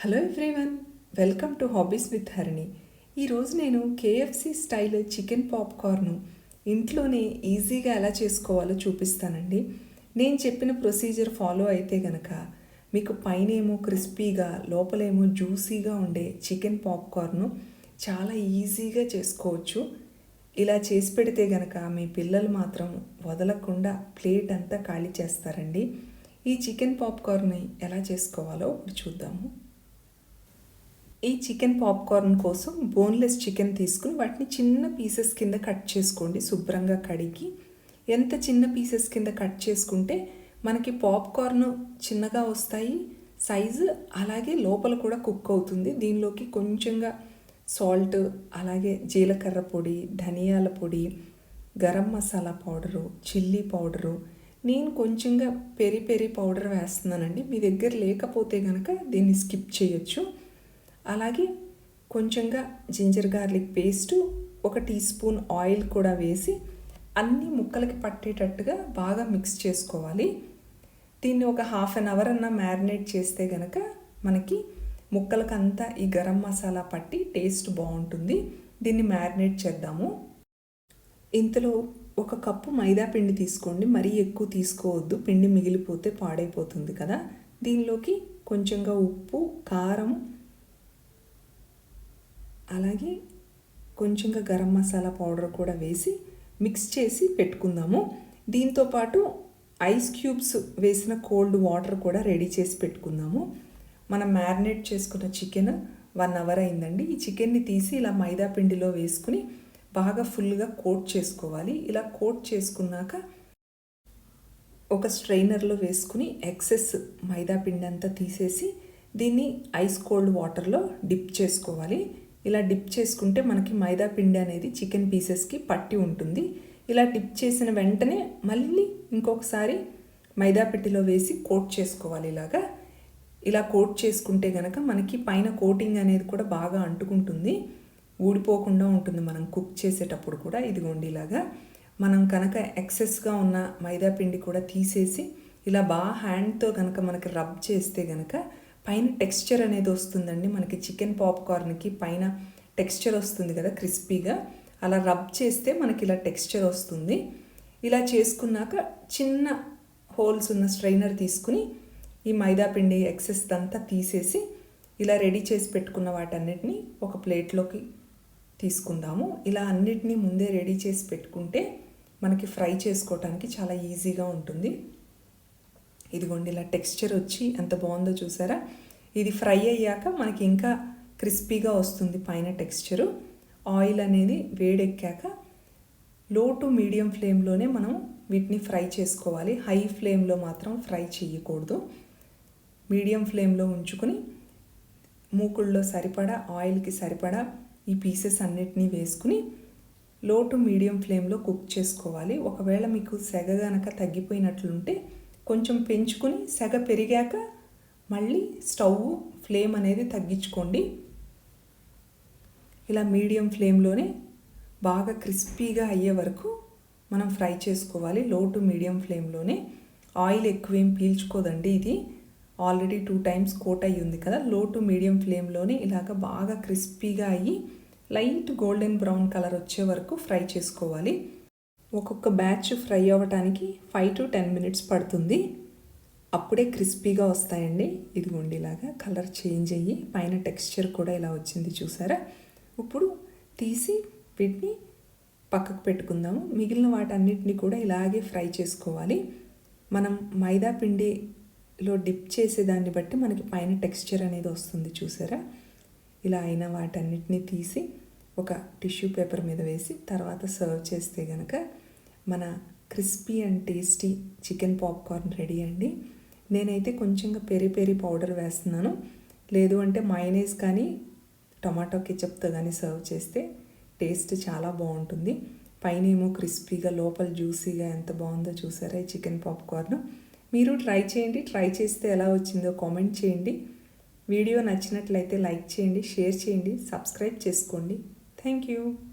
Hello everyone welcome to hobbies with Harini ఈరోజు నేను KFC style chicken popcorn ఇంట్లోనే ఈజీగా ఎలా చేసుకోవాలో చూపిస్తానండి. నేను చెప్పిన ప్రొసీజర్ ఫాలో అయితే గనక మీకు పైనేమో క్రిస్పీగా లోపలేమో జ్యూసీగా ఉండే చికెన్ పాప్కార్న్ చాలా ఈజీగా చేసుకోవచ్చు. ఇలా చేసి పెడితే గనక మీ పిల్లలు మాత్రం వదలకుండా ప్లేట్ అంతా ఖాళీ చేస్తారండి. ఈ చికెన్ పాప్కార్న్ని ఎలా చేసుకోవాలో ఇప్పుడు చూద్దాము. ఈ చికెన్ పాప్కార్న్ కోసం బోన్లెస్ చికెన్ తీసుకుని వాటిని చిన్న పీసెస్ కింద కట్ చేసుకోండి శుభ్రంగా కడిగి. ఎంత చిన్న పీసెస్ కింద కట్ చేసుకుంటే మనకి పాప్కార్న్ చిన్నగా వస్తాయి సైజు అలాగే లోపల కూడా కుక్ అవుతుంది. దీనిలోకి కొంచెంగా సాల్ట్ అలాగే జీలకర్ర పొడి ధనియాల పొడి garam masala powder chilli powder. నేను కొంచెంగా పెరి పెరి పౌడర్ వేస్తున్నానండి. మీ దగ్గర లేకపోతే కనుక దీన్ని స్కిప్ చేయొచ్చు. అలాగే కొంచెంగా జింజర్ గార్లిక్ పేస్టు ఒక టీ స్పూన్ ఆయిల్ కూడా వేసి అన్ని ముక్కలకి పట్టేటట్టుగా బాగా మిక్స్ చేసుకోవాలి. దీన్ని ఒక హాఫ్ అన్ అవర్ అన్న మ్యారినేట్ చేస్తే గనక మనకి ముక్కలకంతా ఈ గరం మసాలా పట్టి టేస్ట్ బాగుంటుంది. దీన్ని మ్యారినేట్ చేద్దాము. ఇంతలో ఒక కప్పు మైదా పిండి తీసుకోండి. మరీ ఎక్కువ తీసుకోవద్దు. పిండి మిగిలిపోతే పాడైపోతుంది కదా. దీనిలోకి కొంచెంగా ఉప్పు కారం అలాగే కొంచెంగా గరం మసాలా పౌడర్ కూడా వేసి మిక్స్ చేసి పెట్టుకుందాము. దీంతోపాటు ఐస్ క్యూబ్స్ వేసిన కోల్డ్ వాటర్ కూడా రెడీ చేసి పెట్టుకుందాము. మనం మ్యారినేట్ చేసుకున్న చికెన్ వన్ అవర్ అయిందండి. ఈ చికెన్ని తీసి ఇలా మైదా పిండిలో వేసుకుని బాగా ఫుల్గా కోట్ చేసుకోవాలి. ఇలా కోట్ చేసుకున్నాక ఒక స్ట్రైనర్లో వేసుకుని ఎక్సెస్ మైదా పిండి అంతా తీసేసి దీన్ని ఐస్ కోల్డ్ వాటర్లో డిప్ చేసుకోవాలి. ఇలా డిప్ చేసుకుంటే మనకి మైదా పిండి అనేది చికెన్ పీసెస్కి పట్టి ఉంటుంది. ఇలా డిప్ చేసిన వెంటనే మళ్ళీ ఇంకొకసారి మైదా పిండిలో వేసి కోట్ చేసుకోవాలి ఇలాగా. ఇలా కోట్ చేసుకుంటే కనుక మనకి పైన కోటింగ్ అనేది కూడా బాగా అంటుకుంటుంది. ఊడిపోకుండా ఉంటుంది మనం కుక్ చేసేటప్పుడు కూడా ఇదిగోండి ఇలాగా. మనం కనుక ఎక్సెస్గా ఉన్న మైదా పిండి కూడా తీసేసి ఇలా బాగా హ్యాండ్తో కనుక మనకి రబ్ చేస్తే కనుక పైన టెక్స్చర్ అనేది వస్తుందండి. మనకి చికెన్ పాప్కార్న్కి పైన టెక్స్చర్ వస్తుంది కదా క్రిస్పీగా. అలా రబ్ చేస్తే మనకి ఇలా టెక్స్చర్ వస్తుంది. ఇలా చేసుకున్నాక చిన్న హోల్స్ ఉన్న స్ట్రైనర్ తీసుకుని ఈ మైదాపిండి ఎక్సెస్ అంతా తీసేసి ఇలా రెడీ చేసి పెట్టుకున్న వాటన్నిటిని ఒక ప్లేట్లోకి తీసుకుందాము. ఇలా అన్నిటినీ ముందే రెడీ చేసి పెట్టుకుంటే మనకి ఫ్రై చేసుకోవటానికి చాలా ఈజీగా ఉంటుంది. ఇదిగోండి ఇలా టెక్స్చర్ వచ్చి ఎంత బాగుందో చూసారా? ఇది ఫ్రై అయ్యాక మనకి ఇంకా క్రిస్పీగా వస్తుంది పైన టెక్స్చరు. ఆయిల్ అనేది వేడెక్కాక లో టు మీడియం ఫ్లేమ్లోనే మనం వీటిని ఫ్రై చేసుకోవాలి. హై ఫ్లేమ్లో మాత్రం ఫ్రై చేయకూడదు. మీడియం ఫ్లేమ్లో ఉంచుకొని మూకుల్లో సరిపడా ఆయిల్కి సరిపడా ఈ పీసెస్ అన్నిటినీ వేసుకుని లో టు మీడియం ఫ్లేమ్లో కుక్ చేసుకోవాలి. ఒకవేళ మీకు సెగ గనక తగ్గిపోయినట్లుంటే కొంచెం పెంచుకొని సెగ పెరిగాక మళ్ళీ స్టవ్ ఫ్లేమ్ అనేది తగ్గించుకోండి. ఇలా మీడియం ఫ్లేమ్లోనే బాగా క్రిస్పీగా అయ్యే వరకు మనం ఫ్రై చేసుకోవాలి. లో టు మీడియం ఫ్లేమ్లోనే. ఆయిల్ ఎక్కువేం పీల్చుకోదండి ఇది. ఆల్రెడీ టూ టైమ్స్ కోట్ అయ్యి ఉంది కదా. లో టు మీడియం ఫ్లేమ్లోనే ఇలాగ బాగా క్రిస్పీగా అయ్యి లైట్ గోల్డెన్ బ్రౌన్ కలర్ వచ్చే వరకు ఫ్రై చేసుకోవాలి. ఒక్కొక్క బ్యాచ్ ఫ్రై అవ్వటానికి ఫైవ్ టు టెన్ మినిట్స్ పడుతుంది. అప్పుడే క్రిస్పీగా వస్తాయండి. ఇదిగోండి ఇలాగా కలర్ చేంజ్ అయ్యి పైన టెక్స్చర్ కూడా ఇలా వచ్చింది చూసారా? ఇప్పుడు తీసి వీటిని పక్కకు పెట్టుకుందాము. మిగిలిన వాటన్నిటిని కూడా ఇలాగే ఫ్రై చేసుకోవాలి. మనం మైదా పిండిలో డిప్ చేసేదాన్ని బట్టి మనకి పైన టెక్స్చర్ అనేది వస్తుంది చూసారా? ఇలా అయిన వాటన్నిటిని తీసి ఒక టిష్యూ పేపర్ మీద వేసి తర్వాత సర్వ్ చేస్తే కనుక మన crispy and tasty chicken popcorn ready అండి. నేనైతే కొంచెంగా పెరి పెరి పౌడర్ వేస్తున్నాను. లేదు అంటే మైనేస్ కానీ టొమాటో కెచప్తో కానీ సర్వ్ చేస్తే టేస్ట్ చాలా బాగుంటుంది. పైన ఏమో క్రిస్పీగా లోపల జ్యూసీగా ఎంత బాగుందో చూసారా ఈ చికెన్ పాప్కార్న్. మీరు ట్రై చేయండి. ట్రై చేస్తే ఎలా వచ్చిందో కామెంట్ చేయండి. వీడియో నచ్చినట్లయితే లైక్ చేయండి షేర్ చేయండి సబ్స్క్రైబ్ చేసుకోండి. Thank you.